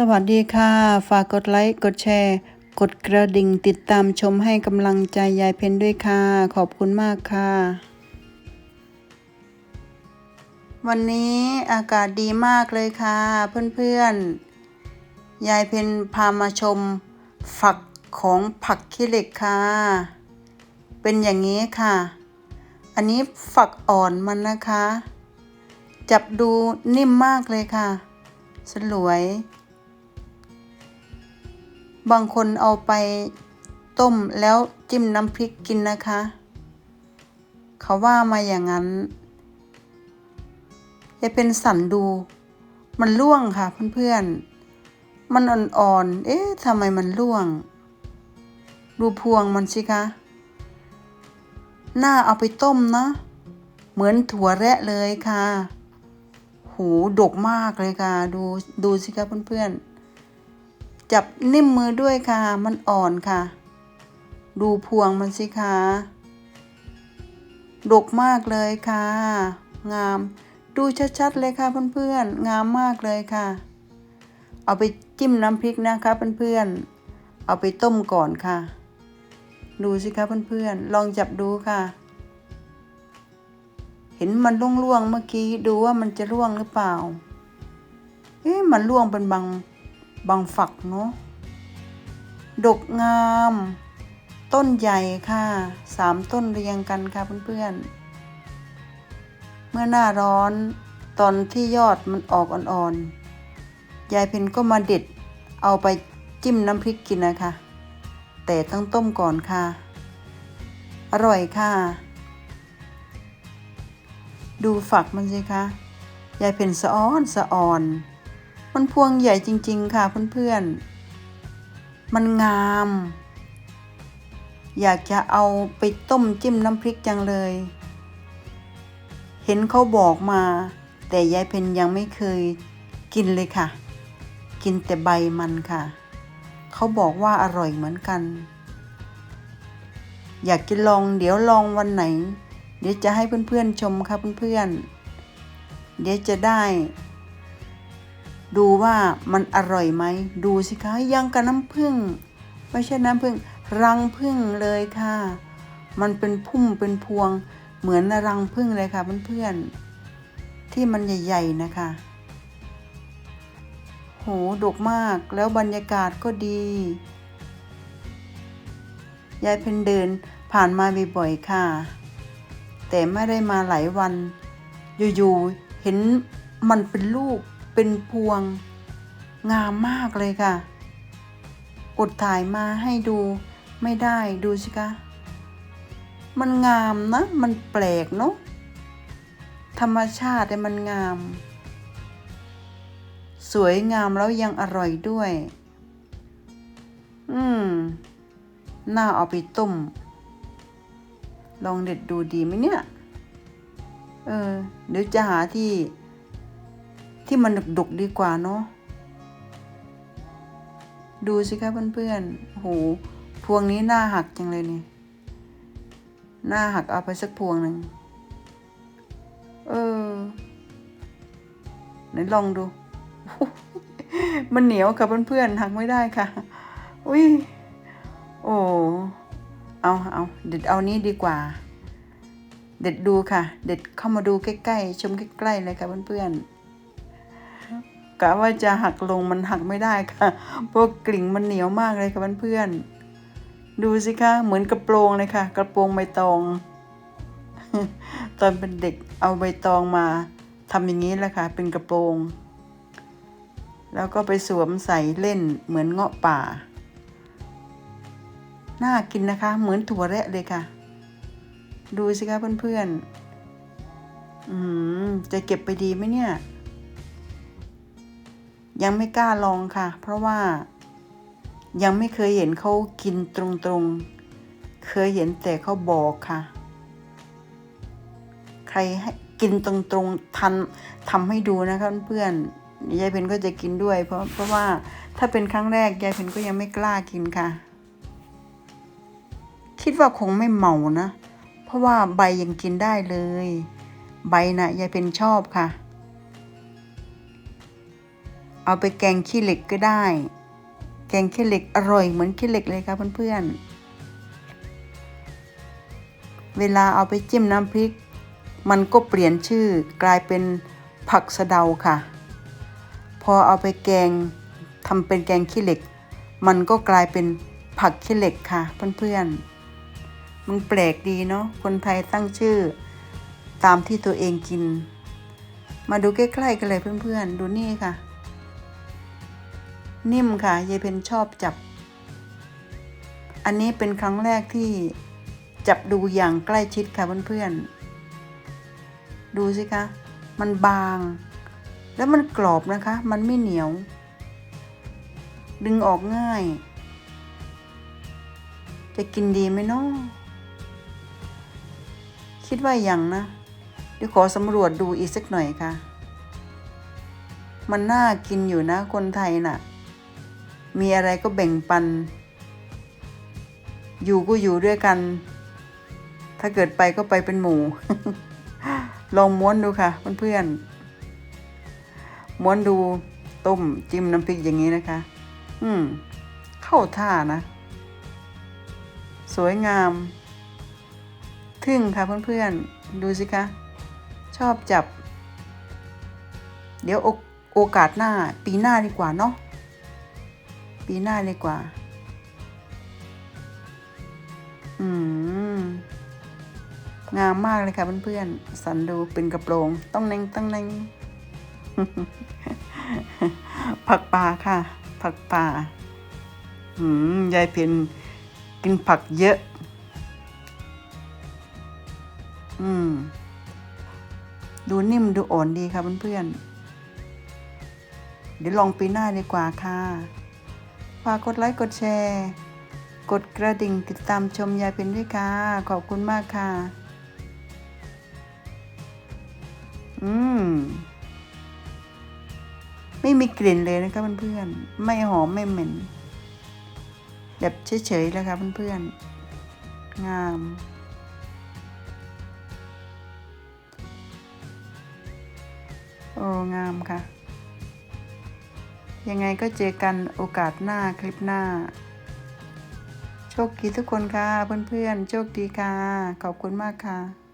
สวัสดีค่ะ ฝากกดไลค์ กดแชร์ กดกระดิ่งติดตามชมให้กำลังใจยายเพนด้วยค่ะ ขอบคุณมากค่ะ วันนี้อากาศดีมากเลยค่ะ เพื่อนๆ ยายเพนพามาชม ฝักของผักขี้เหล็กค่ะ เป็นอย่างนี้ค่ะ อันนี้ฝักอ่อนมันนะคะ จับดูนิ่มมากเลยค่ะ สลวย บางคนเอาไปต้มแล้วจิ้มน้ำพริกกินนะคะ เขาว่ามาอย่างนั้นจะเป็นสันดู มันร่วงค่ะเพื่อนๆ มันอ่อนๆ เอ๊ะทำไมมันร่วง ดูพวงมันสิคะหน้าเอาไปต้มนะ เหมือนถั่วแระเลยค่ะ หูดกมากเลยค่ะ ดูดูสิคะเพื่อนๆ จับนิ่มมือด้วยค่ะ มันอ่อนค่ะ ดูพวงมันสิคะดกมากเลยค่ะ งาม ดูชัดๆเลยค่ะเพื่อนๆ งามมากเลยค่ะ เอาไปจิ้มน้ำพริกนะคะเพื่อนๆ เอาไปต้มก่อนค่ะ ดูสิคะเพื่อนๆ ลองจับดูค่ะ เห็นมันร่วงๆเมื่อกี้ ดูว่ามันจะร่วงหรือเปล่า เอ๊ะ มันร่วงเป็นบาง บางฝักเนาะ ดกงาม ต้นใหญ่ค่ะสามต้นเรียงกันค่ะเพื่อนๆ เมื่อหน้าร้อนตอนที่ยอดมันออกอ่อนๆ ยายเพนก็มาเด็ดเอาไปจิ้มน้ำพริกกินนะคะ แต่ต้องต้มก่อนค่ะ อร่อยค่ะ ดูฝักมันสิคะ ยายเพนสะอ้อนสะอ่อน มันพวงใหญ่จริง ๆ ค่ะเพื่อนๆ มันงาม อยากจะเอาไปต้มจิ้มน้ำพริกจังเลย เห็นเขาบอกมา แต่ยายเพนยังไม่เคยกินเลยค่ะ กินแต่ใบมันค่ะ เขาบอกว่าอร่อยเหมือนกัน อยากจะลองเดี๋ยวลองวันไหน เดี๋ยวจะให้เพื่อนๆชมค่ะเพื่อนๆเดี๋ยวจะได้ ดูว่ามันอร่อยไหม ดูสิคะยังกับน้ำผึ้งไม่ใช่น้ำผึ้งรังผึ้งเลยค่ะ มันเป็นพุ่มเป็นพวงเหมือนรังผึ้งเลยค่ะเพื่อนๆที่มันใหญ่ๆนะคะ โหดกมากแล้วบรรยากาศก็ดียายเพนเดินผ่านมาบ่อยๆค่ะ แต่ไม่ได้มาหลายวัน อยู่ๆเห็นมันเป็นลูก เป็นพวงงามมากเลยค่ะ กดถ่ายมาให้ดูไม่ได้ดูสิคะ มันงามนะ มันแปลกเนาะ ธรรมชาติมันงาม สวยงามแล้วยังอร่อยด้วย อืม น่าเอาไปต้ม ลองเด็ดดูดีไหมเนี่ย เออ เดี๋ยวจะหาที่ ที่มันดุกๆดีกว่าเนาะดูสิคะเพื่อนๆโหพวงนี้หน้าหักจังเลยนี่ หน้าหักเอาไปสักพวงหนึ่ง เออ ไหนลองดู มันเหนียวกับเพื่อนๆหักไม่ได้ค่ะ อุ้ย โอ้ เอาเอาเด็ดเอานี้ดีกว่า เด็ดดูค่ะ เด็ดเข้ามาดูใกล้ๆ ชมใกล้ๆเลยค่ะเพื่อนๆ กะว่าจะหักลงมันหักไม่ได้ค่ะเพราะกลิ่งมันเหนียวมากเลยค่ะเพื่อนๆดูสิคะเหมือนกระโปรงเลยค่ะ กระโปรงใบตอง ตอนเป็นเด็กเอาใบตองมาทำอย่างนี้แหละค่ะ เป็นกระโปรง แล้วก็ไปสวมใส่เล่นเหมือนเงาะป่า น่ากินนะคะ เหมือนถั่วแระเลยค่ะ ดูสิคะเพื่อนๆอืมจะเก็บไปดีไหมเนี่ย ยังไม่กล้าลองค่ะ เพราะว่ายังไม่เคยเห็นเขากินตรงๆ เคยเห็นแต่เขาบอกค่ะ ใครให้กินตรงๆทันทำให้ดูนะคะเพื่อนๆยายเพนก็จะกินด้วย เพราะเพราะว่าถ้าเป็นครั้งแรกยายเพนก็ยังไม่กล้ากินค่ะ คิดว่าคงไม่เมานะ เพราะว่าใบยังกินได้เลย ใบนะ่ะยายเป็นชอบค่ะ เอาไปแกงขี้เหล็กก็ได้ แกงขี้เหล็กอร่อยเหมือนขี้เหล็กเลยครับเพื่อนๆ เวลาเอาไปจิ้มน้ำพริก มันก็เปลี่ยนชื่อกลายเป็นผักสะเดาค่ะ พอเอาไปแกงทำเป็นแกงขี้เหล็ก มันก็กลายเป็นผักขี้เหล็กค่ะเพื่อนๆ มันแปลกดีเนาะ คนไทยตั้งชื่อ ตามที่ตัวเองกิน มาดูใกล้ๆกันเลยเพื่อนๆ ดูนี่ค่ะ นิ่มค่ะยายเพนชอบจับ อันนี้เป็นครั้งแรกที่จับดูอย่างใกล้ชิดค่ะเพื่อนๆ ดูสิคะ มันบาง แล้วมันกรอบนะคะ มันไม่เหนียว ดึงออกง่าย จะกินดีไหมเนาะคิดว่าอย่างนะเดี๋ยวขอสำรวจดูอีกสักหน่อยค่ะ มันน่ากินอยู่นะคนไทยน่ะ มีอะไรก็แบ่งปัน อยู่ก็อยู่ด้วยกัน ถ้าเกิดไปก็ไปเป็นหมู่ ลองม้วนดูค่ะเพื่อนๆ ม้วนดูต้มจิ้มน้ำพริกอย่างนี้นะคะ อืม เข้าท่านะ สวยงาม ทึ่งค่ะเพื่อนๆ ดูสิคะ ชอบจับ เดี๋ยวโอโอกาสหน้าปีหน้าดีกว่าเนาะ ปีหน้าดีกว่า อืม งามมากเลยค่ะเพื่อนๆ สันดูเป็นกระโปรง ต้องเน่งต้องเน่งผักป่าค่ะ ผักป่า อืม ยายเพียนกินผักเยอะ อืม ดูนิ่มดูอ่อนดีค่ะเพื่อนๆ เดี๋ยวลองปีหน้าดีกว่าค่ะ ฝากกดไลค์กดแชร์ กดกระดิ่งติดตามชมยายเพ็ญด้วยค่ะ ขอบคุณมากค่ะ อืม ไม่มีกลิ่นเลยนะคะเพื่อนๆ ไม่หอมไม่เหม็น แบบเฉยๆแล้วค่ะเพื่อนๆ งามโอ้งามค่ะ ยังไงก็เจอกันโอกาสหน้าคลิปหน้า โชคดีทุกคนค่ะเพื่อนๆ โชคดีค่ะ ขอบคุณมากค่ะ